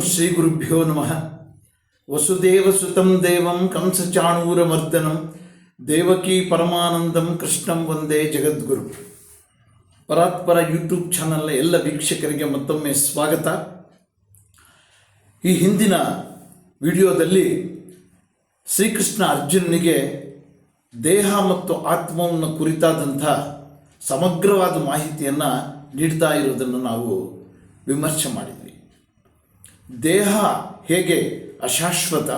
ಶ್ರೀ ಗುರುಭ್ಯೋ ನಮಃ. ವಸುದೇವ ಸುತಂ ದೇವಂ ಕಂಸಚಾಣೂರಮರ್ದನಂ. ದೇವಕಿ ಪರಮಾನಂದಂ ಕೃಷ್ಣಂ ವಂದೇ ಜಗದ್ಗುರು. ಪರಾತ್ಪರ ಯೂಟ್ಯೂಬ್ ಚಾನಲ್ನ ಎಲ್ಲ ವೀಕ್ಷಕರಿಗೆ ಮತ್ತೊಮ್ಮೆ ಸ್ವಾಗತ. ಈ ಹಿಂದಿನ ವಿಡಿಯೋದಲ್ಲಿ ಶ್ರೀಕೃಷ್ಣ ಅರ್ಜುನನಿಗೆ ದೇಹ ಮತ್ತು ಆತ್ಮವನ್ನು ಕುರಿತಾದಂಥ ಸಮಗ್ರವಾದ ಮಾಹಿತಿಯನ್ನು ನೀಡ್ತಾ ಇರೋದನ್ನು ನಾವು ವಿಮರ್ಶೆ ಮಾಡಿದ್ವಿ. ದೇಹ ಹೇಗೆ ಅಶಾಶ್ವತ,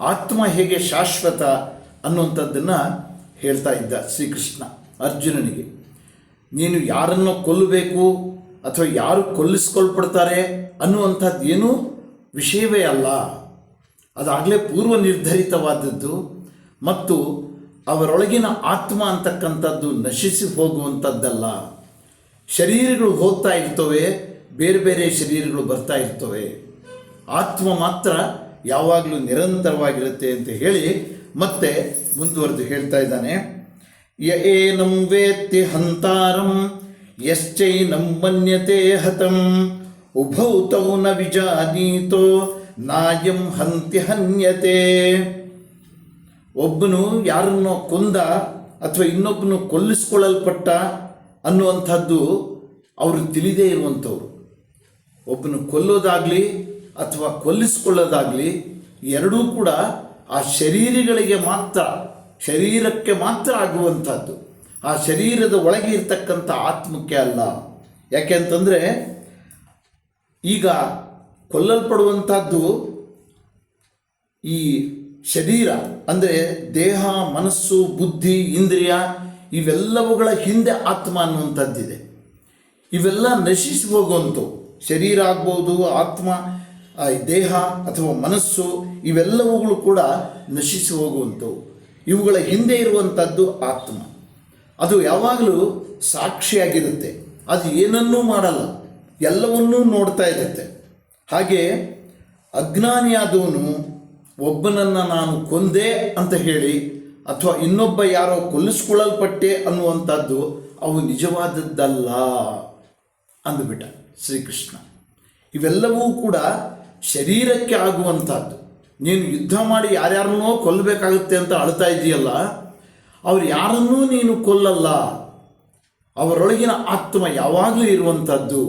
ಆತ್ಮ ಹೇಗೆ ಶಾಶ್ವತ ಅನ್ನುವಂಥದ್ದನ್ನು ಹೇಳ್ತಾ ಇದ್ದ ಶ್ರೀಕೃಷ್ಣ ಅರ್ಜುನನಿಗೆ. ನೀನು ಯಾರನ್ನು ಕೊಲ್ಲಬೇಕು ಅಥವಾ ಯಾರು ಕೊಲ್ಲಿಸ್ಕೊಳ್ಪಡ್ತಾರೆ ಅನ್ನುವಂಥದ್ದು ಏನೂ ವಿಷಯವೇ ಅಲ್ಲ. ಅದಾಗಲೇ ಪೂರ್ವ ನಿರ್ಧರಿತವಾದದ್ದು ಮತ್ತು ಅವರೊಳಗಿನ ಆತ್ಮ ಅಂತಕ್ಕಂಥದ್ದು ನಶಿಸಿ ಹೋಗುವಂಥದ್ದಲ್ಲ. ಶರೀರಗಳು ಹೋಗ್ತಾ ಇರ್ತವೆ, ಬೇರೆ ಬೇರೆ ಶರೀರಗಳು ಬರ್ತಾ ಇರ್ತವೆ. ಆತ್ಮ ಮಾತ್ರ ಯಾವಾಗಲೂ ನಿರಂತರವಾಗಿರುತ್ತೆ ಅಂತ ಹೇಳಿ ಮತ್ತೆ ಮುಂದುವರೆದು ಹೇಳ್ತಾ ಇದ್ದಾನೆ. ಯ ಏನಂ ವೇತ್ತಿ ಹಂತಾರಂ ಯಶ್ಚೈನಂ ಮನ್ಯತೆ ಹತಂ, ಉಭೌ ತೌ ನ ವಿಜಾನೀತೋ, ನಾಯಂ ಹಂತಿ ಹನ್ಯತೆ. ಒಬ್ಬನು ಯಾರನ್ನೋ ಕೊಂದ ಅಥವಾ ಇನ್ನೊಬ್ಬನು ಕೊಲ್ಲಿಸ್ಕೊಳ್ಳಲ್ಪಟ್ಟ ಅನ್ನುವಂಥದ್ದು ಅವರು ತಿಳಿದೇ ಇರುವಂಥವ್ರು. ಒಬ್ಬನು ಕೊಲ್ಲೋದಾಗಲಿ ಅಥವಾ ಕೊಲ್ಲಿಸಿಕೊಳ್ಳೋದಾಗಲಿ, ಎರಡೂ ಕೂಡ ಆ ಶರೀರಗಳಿಗೆ ಮಾತ್ರ, ಶರೀರಕ್ಕೆ ಮಾತ್ರ ಆಗುವಂಥದ್ದು. ಆ ಶರೀರದ ಒಳಗೆ ಇರ್ತಕ್ಕಂಥ ಆತ್ಮಕ್ಕೆ ಅಲ್ಲ. ಯಾಕೆ ಅಂತಂದರೆ, ಈಗ ಕೊಲ್ಲಲ್ಪಡುವಂಥದ್ದು ಈ ಶರೀರ, ಅಂದರೆ ದೇಹ, ಮನಸ್ಸು, ಬುದ್ಧಿ, ಇಂದ್ರಿಯ, ಇವೆಲ್ಲವುಗಳ ಹಿಂದೆ ಆತ್ಮ ಅನ್ನುವಂಥದ್ದಿದೆ. ಇವೆಲ್ಲ ನಶಿಸಿ ಹೋಗುವಂಥವು. ಶರೀರ ಆಗ್ಬೋದು, ಆತ್ಮ ದೇಹ ಅಥವಾ ಮನಸ್ಸು ಇವೆಲ್ಲವುಗಳು ಕೂಡ ನಶಿಸಿ ಹೋಗುವಂಥವು. ಇವುಗಳ ಹಿಂದೆ ಇರುವಂಥದ್ದು ಆತ್ಮ. ಅದು ಯಾವಾಗಲೂ ಸಾಕ್ಷಿಯಾಗಿರುತ್ತೆ. ಅದು ಏನನ್ನೂ ಮಾಡಲ್ಲ. ಎಲ್ಲವನ್ನೂ ನೋಡ್ತಾ ಇರುತ್ತೆ. ಹಾಗೆ ಅಜ್ಞಾನಿಯಾದವನು ಒಬ್ಬನನ್ನು ನಾನು ಕೊಂದೆ ಅಂತ ಹೇಳಿ ಅಥವಾ ಇನ್ನೊಬ್ಬ ಯಾರೋ ಕೊಲ್ಲಿಸ್ಕೊಳ್ಳಲ್ಪಟ್ಟೆ ಅನ್ನುವಂಥದ್ದು ಅವು ನಿಜವಾದದ್ದಲ್ಲ ಅಂದುಬಿಟ್ಟ ಶ್ರೀಕೃಷ್ಣ. ಇವೆಲ್ಲವೂ ಕೂಡ ಶರೀರಕ್ಕೆ ಆಗುವಂಥದ್ದು. ನೀನು ಯುದ್ಧ ಮಾಡಿ ಯಾರ್ಯಾರನ್ನೋ ಕೊಲ್ಲಬೇಕಾಗುತ್ತೆ ಅಂತ ಅಳ್ತಾ ಇದೆಯಲ್ಲ, ಅವ್ರು ಯಾರನ್ನೂ ನೀನು ಕೊಲ್ಲಲ್ಲ. ಅವರೊಳಗಿನ ಆತ್ಮ ಯಾವಾಗಲೂ ಇರುವಂಥದ್ದು.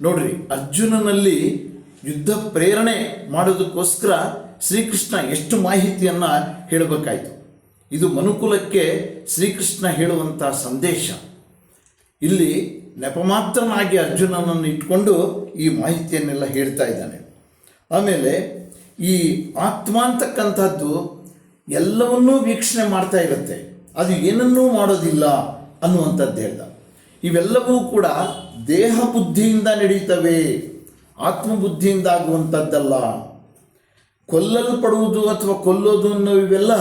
ನೋಡ್ರಿ, ಅರ್ಜುನನಲ್ಲಿ ಯುದ್ಧ ಪ್ರೇರಣೆ ಮಾಡೋದಕ್ಕೋಸ್ಕರ ಶ್ರೀಕೃಷ್ಣ ಎಷ್ಟು ಮಾಹಿತಿಯನ್ನು ಹೇಳಬೇಕಾಯಿತು. ಇದು ಮನುಕುಲಕ್ಕೆ ಶ್ರೀಕೃಷ್ಣ ಹೇಳುವಂಥ ಸಂದೇಶ. ಇಲ್ಲಿ ನೆಪಮಾತ್ರನಾಗಿ ಅರ್ಜುನನನ್ನು ಇಟ್ಕೊಂಡು ಈ ಮಾಹಿತಿಯನ್ನೆಲ್ಲ ಹೇಳ್ತಾ ಇದ್ದಾನೆ. ಆಮೇಲೆ ಈ ಆತ್ಮ ಅಂತಕ್ಕಂಥದ್ದು ಎಲ್ಲವನ್ನೂ ವೀಕ್ಷಣೆ ಮಾಡ್ತಾ ಇರುತ್ತೆ. ಅದು ಏನನ್ನೂ ಮಾಡೋದಿಲ್ಲ ಅನ್ನುವಂಥದ್ದು ಹೇಳ್ದ. ಇವೆಲ್ಲವೂ ಕೂಡ ದೇಹ ಬುದ್ಧಿಯಿಂದ ನಡೀತವೆ ಆತ್ಮಬುದ್ಧಿಯಿಂದ ಆಗುವಂಥದ್ದಲ್ಲ. ಕೊಲ್ಲಲ್ಪಡುವುದು ಅಥವಾ ಕೊಲ್ಲೋದು ಅನ್ನೋ ಇವೆಲ್ಲ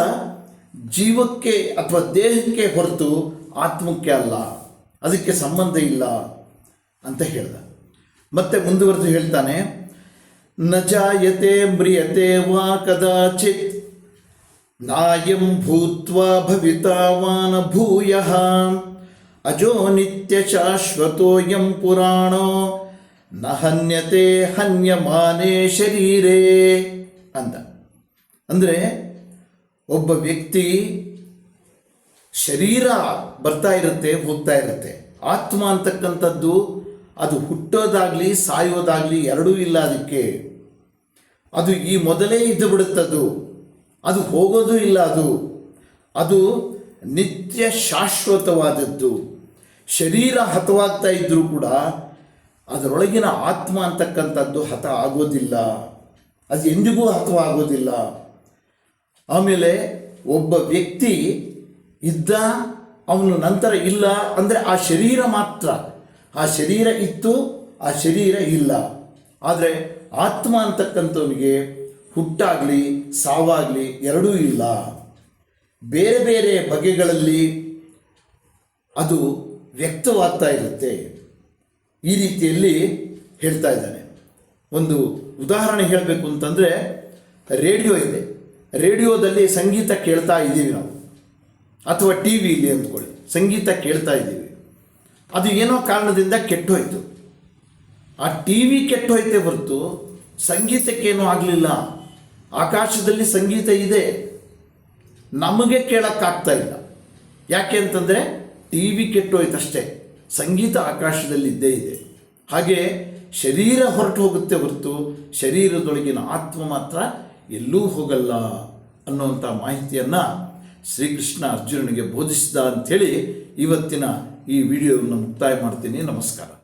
ಜೀವಕ್ಕೆ ಅಥವಾ ದೇಹಕ್ಕೆ ಹೊರತು ಆತ್ಮಕ್ಕೆ ಅಲ್ಲ. ಅದಕ್ಕೆ ಸಂಬಂಧ ಇಲ್ಲ ಅಂತ ಹೇಳ್ದ. ಮತ್ತೆ ಮುಂದುವರೆದು ಹೇಳ್ತಾನೆ ನ ಜಾಯತೆ ಮ್ರಿಯತೆ ವಾ ಕದಾಚಿತ್, ನಾಯಂ ಭೂತ್ವ ಭವಿತಾವಾನ ಭೂಯ, ಅಜೋ ನಿತ್ಯ ಶಾಶ್ವತೋಯಂ ಪುರಾಣೋ ನ ಹನ್ಯತೆ ಹನ್ಯಮಾನೆ ಶರೀರೇ ಅಂದ. ಅಂದರೆ ಒಬ್ಬ ವ್ಯಕ್ತಿ ಶರೀರ ಬರ್ತಾ ಇರುತ್ತೆ, ಹೋಗ್ತಾ ಇರುತ್ತೆ. ಆತ್ಮ ಅಂತಕ್ಕಂಥದ್ದು ಅದು ಹುಟ್ಟೋದಾಗಲಿ, ಸಾಯೋದಾಗಲಿ ಎರಡೂ ಇಲ್ಲ ಅದಕ್ಕೆ. ಅದು ಈ ಮೊದಲೇ ಇದ್ದು ಬಿಡುತ್ತದು ಅದು ಹೋಗೋದು ಇಲ್ಲ ಅದು. ಅದು ನಿತ್ಯ ಶಾಶ್ವತವಾದದ್ದು. ಶರೀರ ಹತವಾಗ್ತಾ ಇದ್ದರೂ ಕೂಡ ಅದರೊಳಗಿನ ಆತ್ಮ ಅಂತಕ್ಕಂಥದ್ದು ಹತ ಆಗೋದಿಲ್ಲ. ಅದು ಎಂದಿಗೂ ಹತವಾಗೋದಿಲ್ಲ. ಆಮೇಲೆ ಒಬ್ಬ ವ್ಯಕ್ತಿ ಇದ್ದ ಅವನು ನಂತರ ಇಲ್ಲ ಅಂದರೆ ಆ ಶರೀರ ಮಾತ್ರ. ಆ ಶರೀರ ಇತ್ತು, ಆ ಶರೀರ ಇಲ್ಲ. ಆದರೆ ಆತ್ಮ ಅಂತಕ್ಕಂಥವನಿಗೆ ಹುಟ್ಟಾಗಲಿ, ಸಾವಾಗಲಿ ಎರಡೂ ಇಲ್ಲ. ಬೇರೆ ಬೇರೆ ಬಗೆಗಳಲ್ಲಿ ಅದು ವ್ಯಕ್ತವಾಗ್ತಾ ಇರುತ್ತೆ. ಈ ರೀತಿಯಲ್ಲಿ ಹೇಳ್ತಾ ಇದ್ದಾನೆ. ಒಂದು ಉದಾಹರಣೆ ಹೇಳಬೇಕು ಅಂತಂದರೆ ರೇಡಿಯೋ ಇದೆ. ರೇಡಿಯೋದಲ್ಲಿ ಸಂಗೀತ ಕೇಳ್ತಾ ಇದ್ದೀವಿ ನಾವು. ಅಥವಾ ಟಿ ಇಲ್ಲಿ ಅಂದ್ಕೊಳ್ಳಿ. ಸಂಗೀತ ಕೇಳ್ತಾ ಇದ್ದೀವಿ. ಅದು ಏನೋ ಕಾರಣದಿಂದ ಕೆಟ್ಟೋಯ್ತು. ಆ ಟಿ ವಿ ಕೆಟ್ಟೋಯ್ತೆ ಹೊರತು ಸಂಗೀತಕ್ಕೇನೂ ಆಗಲಿಲ್ಲ. ಆಕಾಶದಲ್ಲಿ ಸಂಗೀತ ಇದೆ. ನಮಗೆ ಕೇಳೋಕ್ಕಾಗ್ತಾ ಇಲ್ಲ. ಯಾಕೆ ಅಂತಂದರೆ ಟಿ ವಿ ಕೆಟ್ಟೋಯ್ತಷ್ಟೇ. ಸಂಗೀತ ಆಕಾಶದಲ್ಲಿ ಇದ್ದೇ ಇದೆ. ಹಾಗೆ ಶರೀರ ಹೊರಟು ಹೋಗುತ್ತೆ ಹೊರತು ಶರೀರದೊಳಗಿನ ಆತ್ಮ ಮಾತ್ರ ಎಲ್ಲೂ ಹೋಗಲ್ಲ ಅನ್ನುವಂಥ ಮಾಹಿತಿಯನ್ನು ಶ್ರೀಕೃಷ್ಣ ಅರ್ಜುನನಿಗೆ ಬೋಧಿಸಿದ ಅಂಥೇಳಿ ಇವತ್ತಿನ ಈ ವಿಡಿಯೋವನ್ನು ಮುಕ್ತಾಯ ಮಾಡ್ತೀನಿ. ನಮಸ್ಕಾರ.